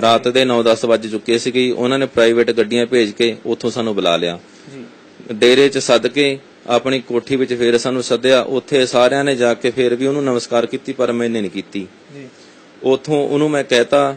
ਰਾਤ ਦੇ 9-10 ਵੱਜ ਚੁੱਕੇ ਸੀਗੇ ਉਹਨਾਂ ਨੇ ਪ੍ਰਾਈਵੇਟ ਗੱਡੀਆਂ ਭੇਜ ਕੇ ਉੱਥੋਂ ਸਾਨੂੰ ਬੁਲਾ ਲਿਆ। ਜੀ। ਡੇਰੇ 'ਚ ਸੱਦ ਕੇ ਆਪਣੀ ਕੋਠੀ ਵਿੱਚ ਫੇਰ ਸਾਨੂੰ ਸੱਦਿਆ। ਉੱਥੇ ਸਾਰਿਆਂ ਨੇ ਜਾ ਕੇ ਫੇਰ ਵੀ ਉਹਨੂੰ ਨਮਸਕਾਰ ਕੀਤੀ ਪਰ ਮੈਨੇ ਨਹੀਂ ਕੀਤੀ। ਜੀ। ਉਥੋਂ ਉਹਨੂੰ ਮੈਂ ਕਹਿਤਾ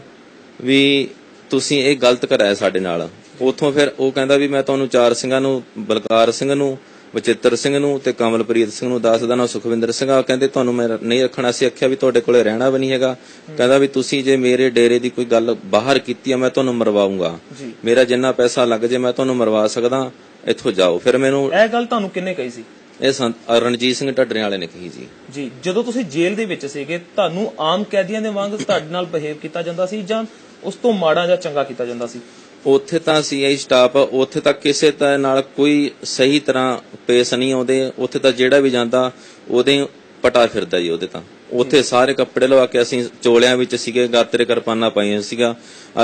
ਵੀ ਤੁਸੀਂ ਇਹ ਗਲਤ ਕਰਾਇਆ ਸਾਡੇ ਨਾਲ। ਉਥੋਂ ਫਿਰ ਉਹ ਕਹਿੰਦਾ ਵੀ ਮੈਂ ਤੁਹਾਨੂੰ ਚਾਰ ਸਿੰਘਾਂ ਨੂੰ ਬਲਕਾਰ ਸਿੰਘ ਨੂੰ ਬਚਿੱਤਰ ਸਿੰਘ ਨੂੰ ਤੇ ਕਮਲਪ੍ਰੀਤ ਸਿੰਘ ਨੂੰ ਦੱਸ ਦੇਣਾ ਸੁਖਵਿੰਦਰ ਸਿੰਘ ਆ। ਕਹਿੰਦੇ ਤੁਹਾਨੂੰ ਮੈਂ ਨਹੀਂ ਰੱਖਣਾ। ਸੀ ਆਖਿਆ ਵੀ ਤੁਹਾਡੇ ਕੋਲੇ ਰਹਿਣਾ ਵੀ ਨਹੀਂ ਹੈਗਾ। ਕਹਿੰਦਾ ਵੀ ਤੁਸੀਂ ਜੇ ਮੇਰੇ ਡੇਰੇ ਦੀ ਕੋਈ ਗੱਲ ਬਾਹਰ ਕੀਤੀ ਆ ਮੈਂ ਤੁਹਾਨੂੰ ਮਰਵਾਉਂਗਾ। ਮੇਰਾ ਜਿੰਨਾ ਪੈਸਾ ਲੱਗ ਜੇ ਮੈਂ ਤੁਹਾਨੂੰ ਮਰਵਾ ਸਕਦਾ। ਇੱਥੋਂ ਜਾਓ। ਫਿਰ ਮੈਨੂੰ ਇਹ ਗੱਲ ਤੁਹਾਨੂੰ ਕਿੰਨੇ ਕਹੀ ਸੀ? ਇਹ ਸੰਤ- ਰਣਜੀਤ ਸਿੰਘ ਢੱਡਰੇ ਵਾਲੇ ਨੇ ਕਹੀ ਜੀ। ਜੀ ਜਦੋਂ ਤੁਸੀਂ ਜੇਲ੍ਹ ਦੇ ਵਿੱਚ ਸੀਗੇ ਤੁਹਾਨੂੰ ਆਮ ਕੈਦੀਆਂ ਦੇ ਵਾਂਗ ਤੁਹਾਡੇ ਨਾਲ ਬਿਹੇਵ ਕੀਤਾ ਜਾਂਦਾ ਸੀ ਜਾਂ ਉਸ ਤੋਂ ਮਾੜਾ ਜਾਂ ਚੰਗਾ ਕੀਤਾ ਜਾਂਦਾ ਸੀ? ਉੱਥੇ ਤਾਂ ਸੀਆਈ ਸਟਾਫ ਉੱਥੇ ਤਾਂ ਕਿਸੇ ਤਰ੍ਹਾਂ ਨਾਲ ਕੋਈ ਸਹੀ ਤਰ੍ਹਾਂ ਪੇਸ਼ ਨਹੀਂ ਆਉਂਦੇ, ਉੱਥੇ ਤਾਂ ਜਿਹੜਾ ਵੀ ਜਾਂਦਾ, ਉਹਦੇ ਪਟਾ ਫਿਰਦਾ ਜੀ ਉਹਦੇ ਤਾਂ। ਉੱਥੇ ਸਾਰੇ ਕੱਪੜੇ ਲਵਾ ਕੇ ਅਸੀਂ ਚੋਲਿਆਂ ਵਿੱਚ ਸੀਗੇ ਗਾਤਰੇ ਕਿਰਪਾਨਾਂ ਪਾਈਆਂ ਸੀਗਾ।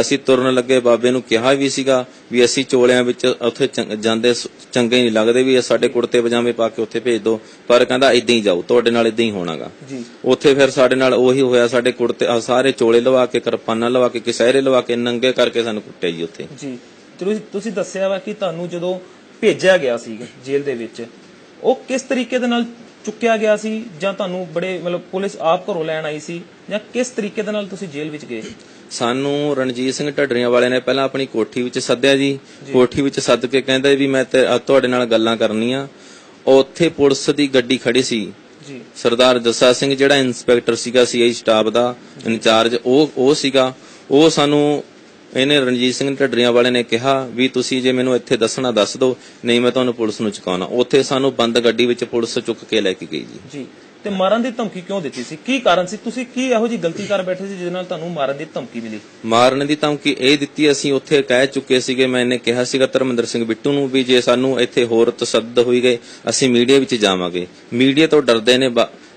ਅਸੀਂ ਤੁਰਨ ਲੱਗੇ ਬਾਬੇ ਨੂੰ ਕਿਹਾ ਵੀ ਸੀਗਾ ਵੀ ਅਸੀਂ ਚੋਲਿਆਂ ਵਿੱਚ ਉੱਥੇ ਜਾਂਦੇ ਚੰਗੇ ਨਹੀਂ ਲੱਗਦੇ ਵੀ ਸਾਡੇ ਕੁੜਤੇ ਪਜਾਮੇ ਪਾ ਕੇ ਉੱਥੇ ਭੇਜ ਦਿਓ ਪਰ ਕਹਿੰਦਾ ਇਦਾਂ ਹੀ ਜਾਓ ਤੁਹਾਡੇ ਨਾਲ ਇਦਾਂ ਹੀ ਹੋਣਾਗਾ। ਜੀ। ਉੱਥੇ ਫਿਰ ਸਾਡੇ ਨਾਲ ਉਹੀ ਹੋਇਆ ਸਾਡੇ ਕੁੜਤੇ ਸਾਰੇ ਚੋਲੇ ਲਵਾ ਕੇ ਕਿਰਪਾਨਾਂ ਲਵਾ ਕੇ ਕਿਸਹਿਰੇ ਲਵਾ ਕੇ ਨੰਗੇ ਕਰਕੇ ਸਾਨੂੰ ਕੁੱਟਿਆ ਜੀ ਉੱਥੇ। ਜੀ। ਤੁਸੀਂ ਤੁਸੀਂ ਦੱਸਿਆ ਵਾ ਕਿ ਤੁਹਾਨੂੰ ਜਦੋਂ ਭੇਜਿਆ ਗਿਆ ਸੀ ਜੇਲ੍ਹ ਦੇ ਵਿੱਚ ਉਹ ਕਿਸ ਤਰੀਕੇ ਦੇ ਨਾਲ ਚੁੱਕਿਆ ਗਿਆ ਸੀ ਜਾਂ ਤੁਹਾਨੂੰ ਬੜੇ ਮਤਲਬ ਪੁਲਿਸ ਆਪ ਘਰੋਂ ਲੈਣ ਆਈ ਸੀ ਜਾਂ ਕਿਸ ਤਰੀਕੇ ਦੇ ਨਾਲ ਤੁਸੀਂ ਜੇਲ੍ਹ ਵਿੱਚ ਗਏ? ਸਾਨੂੰ ਰਣਜੀਤ ਸਿੰਘ ਢੱਡਰੀਆਂ ਵਾਲੇ ਨੇ ਪਹਿਲਾਂ ਆਪਣੀ ਕੋਠੀ ਵਿੱਚ ਸੱਦਿਆ ਜੀ। ਕੋਠੀ ਵਿੱਚ ਸੱਦ ਕੇ ਕਹਿੰਦਾ ਵੀ ਮੈਂ ਤੁਹਾਡੇ ਨਾਲ ਗੱਲਾਂ ਕਰਨੀਆਂ। ਉੱਥੇ ਪੁਲਿਸ ਦੀ ਗੱਡੀ ਖੜੀ ਸੀ। ਜੀ। ਸਰਦਾਰ ਜੱਸਾ ਸਿੰਘ ਜਿਹੜਾ ਇੰਸਪੈਕਟਰ ਸੀਗਾ ਸੀਆਈ ਸਟਾਫ ਦਾ ਇੰਚਾਰਜ ਉਹ ਉਹ ਸੀਗਾ। ਉਹ ਸਾਨੂੰ ਇਹਨੇ ਰਣਜੀਤ ਸਿੰਘ ਢੱਡਰੀਆਂ ਵਾਲੇ ਨੇ ਕਿਹਾ ਵੀ ਤੁਸੀਂ ਜੇ ਮੈਨੂੰ ਇੱਥੇ ਦੱਸਣਾ ਦੱਸ ਦਿਓ ਨਹੀਂ ਮੈਂ ਤੁਹਾਨੂੰ ਪੁਲਿਸ ਨੂੰ ਚੁਕਾਉਣਾ। ਉੱਥੇ ਸਾਨੂੰ ਬੰਦ ਗੱਡੀ ਵਿੱਚ ਪੁਲਿਸ ਚੁੱਕ ਕੇ ਲੈ ਕੇ ਗਈ ਜੀ। ਜੀ। ਤੇ ਮਾਰਨ ਦੀ ਧਮਕੀ ਕਿਉਂ ਦਿੱਤੀ ਸੀ? ਕੀ ਕਾਰਨ ਸੀ? ਤੁਸੀਂ ਕੀ ਇਹੋ ਜੀ ਗਲਤੀ ਕਰ ਬੈਠੇ ਸੀ ਜਿਹਦੇ ਨਾਲ ਤੁਹਾਨੂੰ ਮਾਰਨ ਦੀ ਧਮਕੀ ਮਿਲੀ? ਮਾਰਨ ਦੀ ਧਮਕੀ ਇਹ ਦਿੱਤੀ ਅਸੀਂ ਉੱਥੇ ਕਹਿ ਚੁੱਕੇ ਸੀਗੇ ਮੈਂ ਇਹਨੇ ਕਿਹਾ ਸੀਗਾ ਧਰਮਿੰਦਰ ਸਿੰਘ ਬਿੱਟੂ ਨੂੰ ਵੀ ਜੇ ਸਾਨੂੰ ਇੱਥੇ ਹੋਰ ਤਸੱਦਦ ਹੋਈ ਗਏ ਅਸੀਂ ਮੀਡੀਆ ਵਿੱਚ ਜਾਵਾਂਗੇ। ਮੀਡੀਆ ਤੋਂ ਡਰਦੇ ਨੇ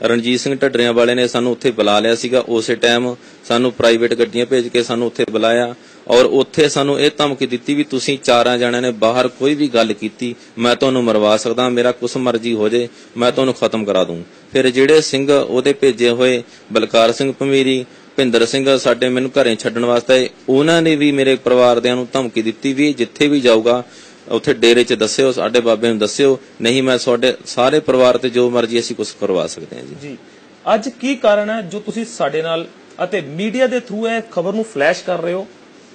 ਰਣਜੀਤ ਸਿੰਘ ਢੱਡਰਿਆਂ ਵਾਲੇ ਨੇ ਸਾਨੂੰ ਉੱਥੇ ਬੁਲਾ ਲਿਆ ਸੀਗਾ। ਉਸੇ ਟਾਈਮ ਸਾਨੂੰ ਪ੍ਰਾਈਵੇਟ ਗੱਡੀਆਂ ਭੇਜ ਕੇ ਸਾਨੂੰ ਉੱਥੇ ਬੁਲਾਇਆ। ਔਰ ਉੱਥੇ ਸਾਨੂੰ ਇਹ ਧਮਕੀ ਦਿੱਤੀ ਵੀ ਤੁਸੀਂ ਚਾਰਾਂ ਜਣਿਆਂ ਨੇ ਬਾਹਰ ਕੋਈ ਵੀ ਗੱਲ ਕੀਤੀ, ਮੈਂ ਤੁਹਾਨੂੰ ਮਰਵਾ ਸਕਦਾ, ਮੇਰਾ ਕੁਛ ਮਰਜ਼ੀ ਹੋ ਜੇ, ਮੈਂ ਤੁਹਾਨੂੰ ਖਤਮ ਕਰਾ ਦੂੰ। ਫਿਰ ਜਿਹੜੇ ਸਿੰਘ ਉਹਦੇ ਭੇਜੇ ਹੋਏ, ਬਲਕਾਰ ਸਿੰਘ ਭਮੀਰੀ ਭਿੰਦਰ ਸਿੰਘ ਸਾਡੇ ਮੈਨੂੰ ਘਰੇ ਛੱਡਣ ਵਾਸਤੇ, ਉਹਨਾਂ ਨੇ ਵੀ ਮੇਰੇ ਪਰਿਵਾਰ ਦਿਆਂ ਨੂੰ ਧਮਕੀ ਦਿੱਤੀ ਵੀ ਜਿੱਥੇ ਵੀ ਜਾਊਗਾ, ਉੱਥੇ ਡੇਰੇ 'ਚ ਦੱਸਿਓ, ਸਾਡੇ ਬਾਬੇ ਨੂੰ ਦੱਸਿਓ, ਨਹੀਂ ਮੈਂ ਤੁਹਾਡੇ ਸਾਰੇ ਪਰਿਵਾਰ ਤੇ ਜੋ ਮਰਜ਼ੀ ਅਸੀਂ ਕੁਝ ਕਰਵਾ ਸਕਦੇ ਹਾਂ ਜੀ। ਅੱਜ ਕੀ ਕਾਰਨ ਹੈ ਜੋ ਤੁਸੀਂ ਸਾਡੇ ਨਾਲ ਅਤੇ ਮੀਡੀਆ ਦੇ ਥਰੂ ਇਹ ਖਬਰ ਨੂੰ ਫਲੈਸ਼ ਕਰ ਰਹੇ ਹੋ?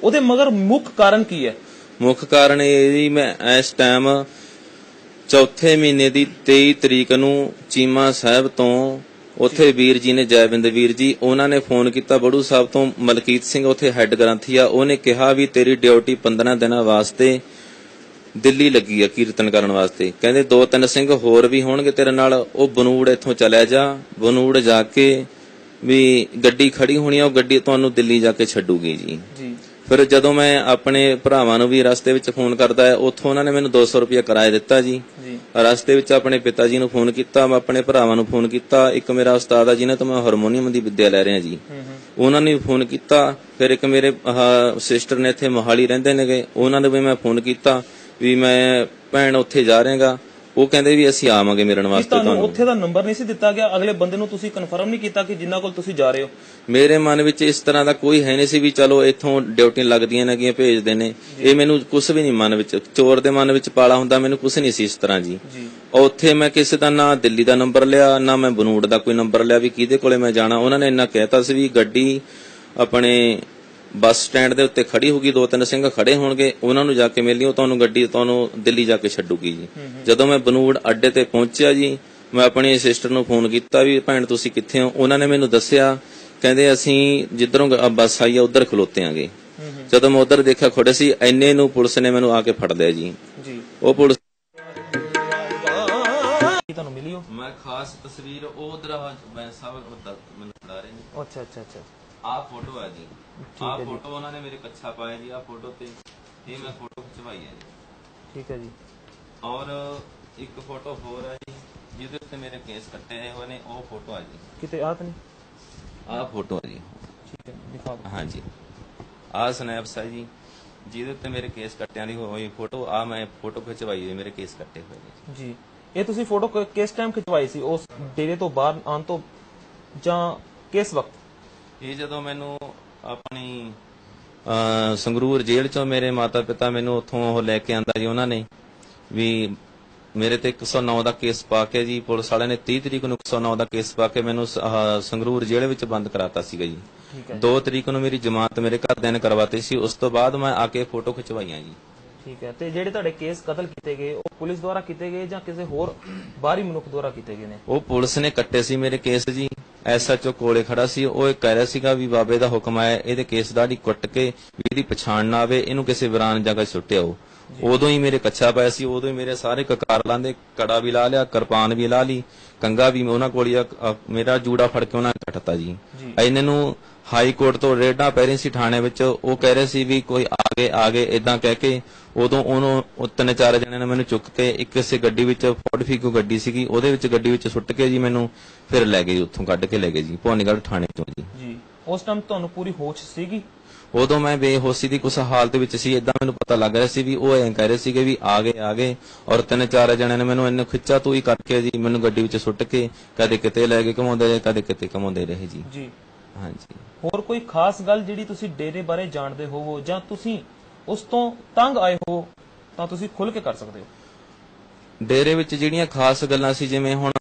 ਉਹਦੇ ਮਗਰ ਮੁੱਖ ਕਾਰਨ ਕੀ ਹੈ? ਮੁੱਖ ਕਾਰਨ ਇਹ ਜੀ ਮੈਂ ਇਸ ਟਾਈਮ ਚੌਥੇ ਮਹੀਨੇ ਦੀ 23 ਤਰੀਕ ਨੂੰ ਚੀਮਾ ਸਾਹਿਬ ਤੋਂ ਉੱਥੇ ਵੀਰ ਜੀ ਨੇ ਜੈਵਿੰਦ ਵੀਰ ਜੀ ਉਹਨਾਂ ਨੇ ਫੋਨ ਕੀਤਾ ਬੜੂ ਸਾਹਿਬ ਤੋਂ ਮਲਕੀਤ ਸਿੰਘ ਉੱਥੇ ਹੈੱਡ ਗ੍ਰੰਥੀ ਆ ਉਹਨੇ ਕਿਹਾ ਵੀ ਤੇਰੀ ਡਿਊਟੀ 15 ਦਿਨਾਂ ਵਾਸਤੇ ਦਿੱਲੀ ਲੱਗੀ ਆ ਕੀਰਤਨ ਕਰਨ ਵਾਸਤੇ। ਕਹਿੰਦੇ ਦੋ ਤਿੰਨ ਸਿੰਘ ਹੋਰ ਵੀ ਹੋਣਗੇ ਤੇਰੇ ਨਾਲ ਉਹ ਬਨੂੜ ਇੱਥੋਂ ਚਲਿਆ ਜਾ ਬਨੂੜ ਜਾ ਕੇ ਵੀ ਗੱਡੀ ਖੜੀ ਹੋਣੀ ਆ ਉਹ ਗੱਡੀ ਤੁਹਾਨੂੰ ਦਿੱਲੀ ਜਾ ਕੇ ਛੱਡੂਗੀ ਜੀ ਜੀ। ਫਿਰ ਜਦੋਂ ਮੈਂ ਆਪਣੇ ਭਰਾਵਾਂ ਨੂੰ ਵੀ ਰਸਤੇ ਵਿੱਚ ਫੋਨ ਕਰਦਾ ਹੈ ਉੱਥੋਂ ਉਹਨਾਂ ਨੇ ਮੈਨੂੰ 200 ਰੁਪਏ ਕਿਰਾਇਆ ਦਿੱਤਾ ਜੀ। ਰਸਤੇ ਵਿੱਚ ਆਪਣੇ ਪਿਤਾ ਜੀ ਨੂੰ ਫੋਨ ਕੀਤਾ ਮੈਂ ਆਪਣੇ ਭਰਾਵਾਂ ਨੂੰ ਫੋਨ ਕੀਤਾ। ਇੱਕ ਮੇਰਾ ਉਸਤਾਦ ਆ ਜਿਹਨੇ ਤੋਂ ਮੈਂ ਹਾਰਮੋਨੀਅਮ ਦੀ ਵਿੱਦਿਆ ਲੈ ਰਿਹਾ ਜੀ। ਉਹਨਾਂ ਨੇ ਵੀ ਫੋਨ ਕੀਤਾ। ਫਿਰ ਇੱਕ ਮੇਰੇ ਸਿਸਟਰ ਨੇ ਇੱਥੇ ਮੋਹਾਲੀ ਰਹਿੰਦੇ ਨੇਗੇ। ਉਹਨਾਂ ਨੂੰ ਵੀ ਮੈਂ ਫੋਨ ਕੀਤਾ ਵੀ ਮੈਂ ਭੈਣ ਉੱਥੇ ਜਾ ਰਿਹਾਗਾ। ਉਹ ਕਹਿੰਦੇ ਵੀ ਅਸੀਂ ਆਵਾਂਗੇ ਮਿਲਣ ਵਾਸਤੇ ਤੁਹਾਨੂੰ ਉੱਥੇ ਦਾ ਨੰਬਰ ਨਹੀਂ ਸੀ ਦਿੱਤਾ ਗਿਆ ਅਗਲੇ ਬੰਦੇ ਨੂੰ ਤੁਸੀਂ ਕਨਫਰਮ ਨਹੀਂ ਕੀਤਾ ਕਿ ਜਿੰਨਾ ਕੋਲ ਤੁਸੀਂ ਜਾ ਰਹੇ ਹੋ। ਮੇਰੇ ਮਨ ਵਿੱਚ ਇਸ ਤਰ੍ਹਾਂ ਦਾ ਕੋਈ ਹੈ ਨਹੀਂ ਸੀ ਵੀ ਚਲੋ ਇੱਥੋਂ ਡਿਊਟੀਆਂ ਲੱਗਦੀਆਂ ਨੇਗੀਆਂ ਭੇਜਦੇ ਨੇ। ਇਹ ਮੈਨੂੰ ਕੁਝ ਵੀ ਨਹੀਂ ਮਨ ਵਿੱਚ ਚੋਰ ਦੇ ਮਨ ਵਿੱਚ ਪਾਲਾ ਹੁੰਦਾ ਮੈਨੂੰ ਕੁਝ ਨਹੀਂ ਸੀ ਇਸ ਤਰ੍ਹਾਂ ਜੀ। ਜੀ। ਉੱਥੇ ਮੈਂ ਕਿਸੇ ਦਾ ਨਾ ਦਿੱਲੀ ਦਾ ਨੰਬਰ ਲਿਆ ਨਾ ਮੈਂ ਬਨੂੜ ਦਾ ਕੋਈ ਨੰਬਰ ਲਿਆ ਵੀ ਕਿਹਦੇ ਕੋਲੇ ਮੈਂ ਜਾਣਾ। ਉਹਨਾਂ ਨੇ ਇੰਨਾ ਕਹਿਤਾ ਸੀ ਵੀ ਗੱਡੀ ਆਪਣੇ ਬੱਸ ਸਟੈਂਡ ਦੇ ਉੱਤੇ ਖੜੀ ਹੋਗੀ ਦੋ ਤਿੰਨ ਸਿੰਘ ਖੜੇ ਹੋਣਗੇ ਉਹਨਾਂ ਨੂੰ ਜਾ ਕੇ ਮਿਲਿਓ ਤੁਹਾਨੂੰ ਗੱਡੀ ਤੁਹਾਨੂੰ ਦਿੱਲੀ ਜਾ ਕੇ ਛੱਡੂਗੀ ਜੀ। ਜਦੋਂ ਮੈਂ ਬਨੂੜ ਅੱਡੇ ਤੇ ਪਹੁੰਚਿਆ ਜੀ ਮੈਂ ਆਪਣੀ ਸਿਸਟਰ ਨੂੰ ਫੋਨ ਕੀਤਾ ਵੀ ਭੈਣ ਤੁਸੀਂ ਕਿੱਥੇ ਹੋ? ਉਹਨਾਂ ਨੇ ਮੈਨੂੰ ਦੱਸਿਆ ਕਹਿੰਦੇ ਅਸੀਂ ਜਿੱਧਰੋਂ ਬੱਸ ਆਈ ਆ ਉਧਰ ਖਲੋਤੇ ਆਂਗੇ ਜਦੋਂ ਮੈਂ ਉਧਰ ਦੇਖਿਆ ਖੜੇ ਸੀ ਐਨੇ ਨੂੰ ਪੁਲਿਸ ਨੇ ਮੈਨੂੰ ਆ ਕੇ ਫੜ ਲਿਆ ਜੀ। ਜੀ। ਉਹ ਪੁਲਿਸ ਤੁਹਾਨੂੰ ਮਿਲੀ ਹੋ ਮੈਂ ਖਾਸ ਤਸਵੀਰ ਉਹ ਉਧਰ ਮੈਂ ਸਭ ਮੈਨੂੰ ਫੜਾ ਰਹੇ ਨੇ ਅੱਛਾ ਅੱਛਾ ਅੱਛਾ। ਆਹ ਫੋਟੋ ਹੈ ਜੀ। ਆਹ ਫੋਟੋ ਉਹਨਾਂ ਨੇ ਮੇਰੇ ਕੱਛਾ ਪਾਇਆ ਜੀ ਆਹ ਫੋਟੋ ਤੇ ਇਹ ਮੈਂ ਫੋਟੋ ਖਿਚਵਾਈ ਹੈ ਜੀ। ਠੀਕ ਹੈ ਜੀ। ਔਰ ਇੱਕ ਫੋਟੋ ਹੋਰ ਹੈ ਜੀ ਜਿਹਦੇ ਉੱਤੇ ਮੇਰੇ ਕੇਸ ਕੱਟੇ ਹੋਏ ਨੇ ਉਹ ਫੋਟੋ ਹੈ ਜੀ। ਕਿਤੇ ਆਤ ਨਹੀਂ? ਆਹ ਫੋਟੋ ਹੈ ਜੀ। ਠੀਕ ਹੈ ਦਿਖਾ ਦਿਓ। ਹਾਂਜੀ। ਆਹ ਸਨੈਪਸ ਹੈ ਜੀ ਜਿਹਦੇ ਉੱਤੇ ਮੇਰੇ ਕੇਸ ਕੱਟਿਆਂ ਦੀ ਹੋਈ ਫੋਟੋ ਆ ਮੈਂ ਫੋਟੋ ਖਿਚਵਾਈ ਹੈ ਮੇਰੇ ਕੇਸ ਕੱਟੇ ਹੋਏ ਨੇ। ਜੀ। ਇਹ ਤੁਸੀਂ ਫੋਟੋ ਕਿਸ ਟਾਈਮ ਖਿਚਵਾਈ ਸੀ? ਉਸ ਡੇਰੇ ਤੋਂ ਬਾਹਰ ਆਉਣ ਤੋਂ ਜਾਂ ਕਿਸ ਵਕਤ? ਇਹ ਜਦੋਂ ਮੈਨੂੰ ਆਪਣੀ ਸੰਗਰੂਰ ਜੇਲ੍ਹ ਚੋਂ ਮੇਰੇ ਮਾਤਾ ਪਿਤਾ ਮੈਨੂੰ ਉੱਥੋਂ ਉਹ ਲੈ ਕੇ ਆਂਦਾ ਜੀ ਉਹਨਾਂ ਨੇ ਵੀ ਮੇਰੇ ਤੇ 109 ਦਾ ਕੇਸ ਪਾ ਕੇ ਜੀ ਪੁਲਿਸ ਵਾਲਿਆਂ ਨੇ 30 ਤਰੀਕ ਨੂੰ 109 ਦਾ ਕੇਸ ਪਾ ਕੇ ਮੈਨੂੰ ਸੰਗਰੂਰ ਜੇਲ੍ਹ ਵਿੱਚ ਬੰਦ ਕਰਾਤਾ ਸੀਗਾ ਜੀ। ਠੀਕ ਹੈ 2 ਤਰੀਕ ਨੂੰ ਮੇਰੀ ਜ਼ਮਾਨਤ ਮੇਰੇ ਘਰਦਿਆਂ ਨੇ ਕਰਵਾਤੀ ਸੀ ਉਸ ਤੋਂ ਬਾਅਦ ਮੈਂ ਆ ਕੇ ਫੋਟੋ ਖਿਚਵਾਈਆਂ ਜੀ। ਠੀਕ ਹੈ ਤੇ ਜਿਹੜੇ ਤੁਹਾਡੇ ਕੇਸ ਕਤਲ ਕੀਤੇ ਗਏ ਉਹ ਪੁਲਿਸ ਦੁਆਰਾ ਕੀਤੇ ਗਏ ਜਾਂ ਕਿਸੇ ਹੋਰ ਬਾਹਰੀ ਮਨੁੱਖ ਦੁਆਰਾ ਕੀਤੇ ਗਏ ਨੇ? ਉਹ ਪੁਲਿਸ ਨੇ ਕੱਟੇ ਸੀ ਮੇਰੇ ਕੇਸ ਜੀ। ਐਸਐਚਓ ਕੋਲੇ ਖੜਾ ਸੀ। ਉਹ ਇਹ ਕਹਿ ਰਿਹਾ ਸੀਗਾ ਵੀ ਬਾਬੇ ਦਾ ਹੁਕਮ ਆਇਆ ਇਹਦੇ ਕੇਸ ਦਾੜੀ ਕੁੱਟ ਕੇ ਵੀ ਇਹਦੀ ਪਛਾਣ ਨਾ ਆਵੇ ਇਹਨੂੰ ਕਿਸੇ ਵਿਰਾਨ ਜਗ੍ਹਾ ਸੁੱਟਿਓ ਉਦੋਂ ਹੀ ਮੇਰੇ ਕੱਛਾ ਪਿਆ ਸੀ ਉਦੋਂ ਹੀ ਮੇਰੇ ਸਾਰੇ ਕਕਾਰ ਲਾਂਦੇ ਕੜਾ ਵੀ ਲਾ ਲਿਆ ਕਿਰਪਾਨ ਵੀ ਲਾ ਲਈ ਕੰਗਾ ਵੀ ਉਹਨਾਂ ਕੋਲ ਮੇਰਾ ਜੂੜਾ ਫੜ ਕੇ ਉਹਨਾਂ ਨੇ ਕੱਟਤਾ ਜੀ। ਜੀ। ਇਹਨਾਂ ਨੂੰ ਹਾਈ ਕੋਰਟ ਤੋਂ ਰੇਡਾਂ ਪੈ ਰਹੀ ਸੀ ਥਾਣੇ ਵਿੱਚ। ਉਹ ਕਹਿ ਰਹੇ ਸੀ ਵੀ ਕੋਈ ਆਗੇ ਆਗੇ ਇਦਾਂ ਕਹਿ ਕੇ ਉਦੋਂ ਉਹਨੂੰ ਉਹ ਤਿੰਨ ਚਾਰ ਜਣਿਆਂ ਨੇ ਮੈਨੂੰ ਚੁੱਕ ਕੇ ਇੱਕ ਕਿਸੇ ਗੱਡੀ ਵਿੱਚ ਫੋਰਡ ਫੀਕੋ ਗੱਡੀ ਸੀਗੀ। ਉਹਦੇ ਵਿੱਚ ਗੱਡੀ ਵਿੱਚ ਸੁੱਟ ਕੇ ਜੀ ਮੈਨੂੰ ਫਿਰ ਲੈ ਗਏ ਉੱਥੋਂ ਕੱਢ ਕੇ ਲੈ ਗਏ ਜੀ ਭਵਾਨੀਗੜ੍ਹ ਥਾਣੇ ਤੋਂ ਜੀ। ਜੀ ਉਸ ਟਾਈਮ ਤੁਹਾਨੂੰ ਪੂਰੀ ਹੋਸ਼ ਸੀਗੀ? ਉਦੋਂ ਮੈਂ ਬੇਹੋਸ਼ੀ ਦੀ ਕੁਛ ਹਾਲਤ ਵਿੱਚ ਸੀ ਇਦਾਂ ਮੈਨੂੰ ਪਤਾ ਲੱਗ ਰਿਹਾ ਸੀ ਵੀ ਉਹ ਐਂ ਕਹਿ ਰਹੇ ਸੀਗੇ ਵੀ ਆ ਗਏ ਆ ਗਏ ਔਰ ਤਿੰਨ ਚਾਰ ਜਣਿਆਂ ਨੇ ਮੈਨੂੰ ਇੰਨੇ ਖਿੱਚਾ ਤੂੰ ਹੀ ਕਰਕੇ ਜੀ ਮੈਨੂੰ ਗੱਡੀ ਵਿੱਚ ਸੁੱਟ ਕੇ ਕਦੇ ਕਿਤੇ ਲੈ ਕੇ ਘਮਾਉਂਦੇ ਰਹੇ ਕਦੇ ਕਿਤੇ ਘਮਾਉਂਦੇ ਰਹੇ ਜੀ। ਜੀ। ਹਾਂਜੀ। ਹੋਰ ਕੋਈ ਖਾਸ ਗੱਲ ਜਿਹੜੀ ਤੁਸੀਂ ਡੇਰੇ ਬਾਰੇ ਜਾਣਦੇ ਹੋਵੋ ਜਾਂ ਤੁਸੀਂ ਉਸ ਤੋਂ ਤੰਗ ਆਏ ਹੋ ਤਾਂ ਤੁਸੀਂ ਖੁੱਲ ਕੇ ਕਰ ਸਕਦੇ ਹੋ। ਡੇਰੇ ਵਿੱਚ ਜਿਹੜੀਆਂ ਖਾਸ ਗੱਲਾਂ ਸੀ ਜਿਵੇਂ ਹੁਣ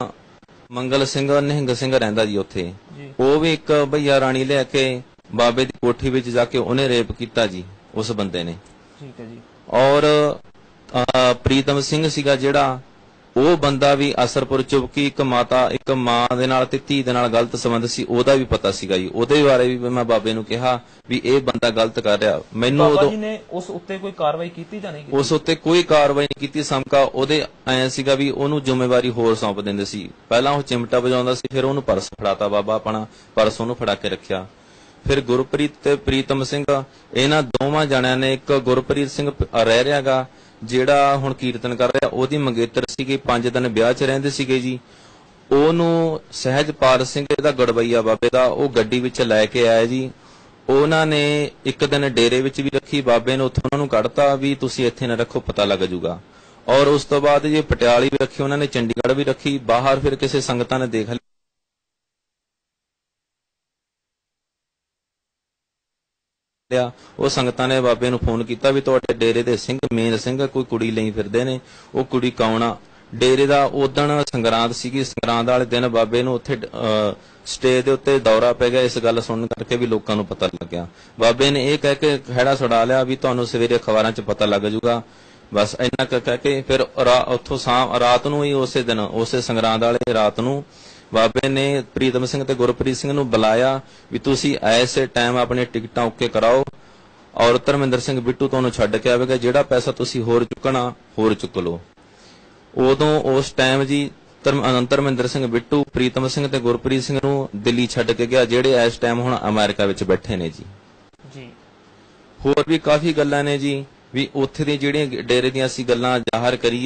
ਮੰਗਲ ਸਿੰਘ ਨਿਹੰਗ ਸਿੰਘ ਰਹਿੰਦਾ ਜੀ ਉੱਥੇ। ਉਹ ਵੀ ਇੱਕ ਭਈਆ ਰਾਣੀ ਲੈ ਕੇ ਬਾਬੇ ਦੀ ਕੋਠੀ ਵਿੱਚ ਜਾ ਕੇ ਉਹਨੇ ਰੇਪ ਕੀਤਾ ਜੀ ਉਸ ਬੰਦੇ ਨੇ। ਠੀਕ ਹੈ ਜੀ। ਔਰ ਪ੍ਰੀਤਮ ਸਿੰਘ ਸੀਗਾ ਜਿਹੜਾ ਉਹ ਬੰਦਾ ਵੀ ਅਸਰਪੁਰ ਚੁਬਕੀ ਇੱਕ ਮਾਤਾ ਇੱਕ ਮਾਂ ਦੇ ਨਾਲ ਤੇ ਧੀ ਦੇ ਨਾਲ ਗਲਤ ਸੰਬੰਧ ਸੀ ਉਹਦਾ ਵੀ ਪਤਾ ਸੀਗਾ ਜੀ। ਉਹਦੇ ਬਾਰੇ ਵੀ ਮੈਂ ਬਾਬੇ ਨੂੰ ਕਿਹਾ ਵੀ ਇਹ ਬੰਦਾ ਗਲਤ ਕਰ ਰਿਹਾ। ਮੈਨੂੰ ਬਾਬਾ ਉਦੋਂ ਜੀ ਨੇ ਉਸ ਉੱਤੇ ਕੋਈ ਕਾਰਵਾਈ ਕੀਤੀ ਜਾਂ ਨਹੀਂ ਕੀਤੀ? ਉਸ ਉੱਤੇ ਕੋਈ ਕਾਰਵਾਈ ਨਹੀਂ ਕੀਤੀ। ਸਮਕਾ ਉਹਦੇ ਐ ਸੀਗਾ ਵੀ ਉਹਨੂੰ ਜ਼ਿੰਮੇਵਾਰੀ ਹੋਰ ਸੌਂਪ ਦਿੰਦੇ ਸੀ। ਪਹਿਲਾਂ ਉਹ ਚਿਮਟਾ ਵਜਾਉਂਦਾ ਸੀ ਫਿਰ ਉਹਨੂੰ ਪਰਸ ਫੜਾਤਾ ਬਾਬਾ ਆਪਣਾ ਪਰਸ ਉਹਨੂੰ ਫੜਾ ਕੇ ਰੱਖਿਆ। ਫਿਰ ਗੁਰਪ੍ਰੀਤ ਤੇ ਪ੍ਰੀਤਮ ਸਿੰਘ, ਇਹਨਾਂ ਦੋਵਾਂ ਜਣਿਆਂ ਨੇ ਇੱਕ ਗੁਰਪ੍ਰੀਤ ਸਿੰਘ ਰਹਿ ਰਿਹਾਗਾ, ਜਿਹੜਾ ਹੁਣ ਕੀਰਤਨ ਕਰ ਰਿਹਾ, ਉਹਦੀ ਮੰਗੇਤਰ ਸੀਗੀ 5 ਦਿਨ ਵਿਆਹ 'ਚ ਰਹਿੰਦੇ ਸੀਗੇ ਜੀ। ਉਹਨੂੰ ਸਹਿਜਪਾਲ ਸਿੰਘ ਇਹਦਾ ਗੜਬਈਆ ਬਾਬੇ ਦਾ, ਉਹ ਗੱਡੀ ਵਿੱਚ ਲੈ ਕੇ ਆਇਆ ਜੀ। ਉਹਨਾਂ ਨੇ ਇੱਕ ਦਿਨ ਡੇਰੇ ਵਿੱਚ ਵੀ ਰੱਖੀ, ਬਾਬੇ ਨੇ ਉੱਥੋਂ ਉਹਨਾਂ ਨੂੰ ਕੱਢਤਾ ਵੀ ਤੁਸੀਂ ਇੱਥੇ ਨਾ ਰੱਖੋ, ਪਤਾ ਲੱਗ ਜਾਊਗਾ ਔਰ ਉਸ ਤੋਂ ਬਾਅਦ ਜੇ ਪਟਿਆਲੀ ਵੀ ਰੱਖੀ, ਉਹਨਾਂ ਨੇ ਚੰਡੀਗੜ੍ਹ ਵੀ ਰੱਖੀ, ਬਾਹਰ ਫਿਰ ਕਿਸੇ ਸੰਗਤਾਂ ਨੇ ਦੇਖ ਲਿਆ। ਉਹ ਸੰਗਤਾਂ ਨੇ ਬਾਬੇ ਨੂੰ ਫੋਨ ਕੀਤਾ ਵੀ ਤੁਹਾਡੇ ਡੇਰੇ ਦੇ ਸਿੰਘ, ਮੇਨ ਸਿੰਘ ਕੋਈ ਕੁੜੀ ਲਈ ਫਿਰਦੇ ਨੇ। ਉਹ ਕੁੜੀ ਕੌਣ ਆ? ਡੇਰੇ ਦਾ ਉਦਣ ਸੰਗਰਾਂਦ ਸੀਗੀ। ਸੰਗਰਾਂਦ ਵਾਲੇ ਦਿਨ ਬਾਬੇ ਨੂੰ ਉੱਥੇ ਸਟੇਜ ਦੇ ਉੱਤੇ ਦੌਰਾ ਪੈ ਗਿਆ। ਇਸ ਗੱਲ ਸੁਣਨ ਕਰਕੇ ਵੀ ਲੋਕਾਂ ਨੂੰ ਪਤਾ ਲੱਗਿਆ। ਬਾਬੇ ਨੇ ਇਹ ਕਹਿ ਕੇ ਖਹਿੜਾ ਛੁਡਾ ਲਿਆ ਵੀ ਤੁਹਾਨੂੰ ਸਵੇਰੇ ਅਖਬਾਰਾਂ 'ਚ ਪਤਾ ਲੱਗ ਜਾਊਗਾ ਬਸ ਇੰਨਾ ਕਹਿ ਕੇ ਫਿਰ ਰਾ- ਉੱਥੋਂ ਸ਼ਾਮ, ਰਾਤ ਨੂੰ ਹੀ ਉਸੇ ਦਿਨ, ਉਸੇ ਸੰਗਰਾਂਦ ਵਾਲੇ ਰਾਤ ਨੂੰ ਬਾਬੇ ਨੇ ਪ੍ਰੀਤਮ ਸਿੰਘ ਤੇ ਗੁਰਪ੍ਰੀਤ ਸਿੰਘ ਨੂੰ ਬੁਲਾਇਆ ਵੀ ਤੁਸੀਂ ਐਸੇ ਟਾਈਮ ਆਪਣੇ ਟਿਕਟਾਂ ਓਕੇ ਕਰਾਓ। ਔਰ ਧਰਮਿੰਦਰ ਸਿੰਘ ਬਿੱਟੂ ਤੁਹਾਨੂੰ ਛੱਡ ਕੇ ਆਵੇਗਾ ਜਿਹੜਾ ਪੈਸਾ ਤੁਸੀਂ ਹੋਰ ਚੁੱਕਣਾ ਹੋਰ ਚੁੱਕ ਲਓ। ਉਦੋਂ ਉਸ ਟਾਈਮ ਜੀ ਧਰਮ ਅਨੰਤ ਧਰਮਿੰਦਰ ਸਿੰਘ ਬਿੱਟੂ ਪ੍ਰੀਤਮ ਸਿੰਘ ਤੇ ਗੁਰਪ੍ਰੀਤ ਸਿੰਘ ਨੂੰ ਦਿੱਲੀ ਛੱਡ ਕੇ ਗਿਆ ਜਿਹੜੇ ਇਸ ਟਾਈਮ ਹੁਣ ਅਮਰੀਕਾ ਵਿੱਚ ਬੈਠੇ ਨੇ ਜੀ। ਜੀ। ਹੋਰ ਵੀ ਕਾਫੀ ਗੱਲਾਂ ਨੇ ਜੀ ਵੀ ਉੱਥੇ ਦੀਆਂ ਜਿਹੜੀਆਂ ਡੇਰੇ ਦੀਆਂ ਅਸੀਂ ਗੱਲਾਂ ਜ਼ਾਹਰ ਕਰੀਏ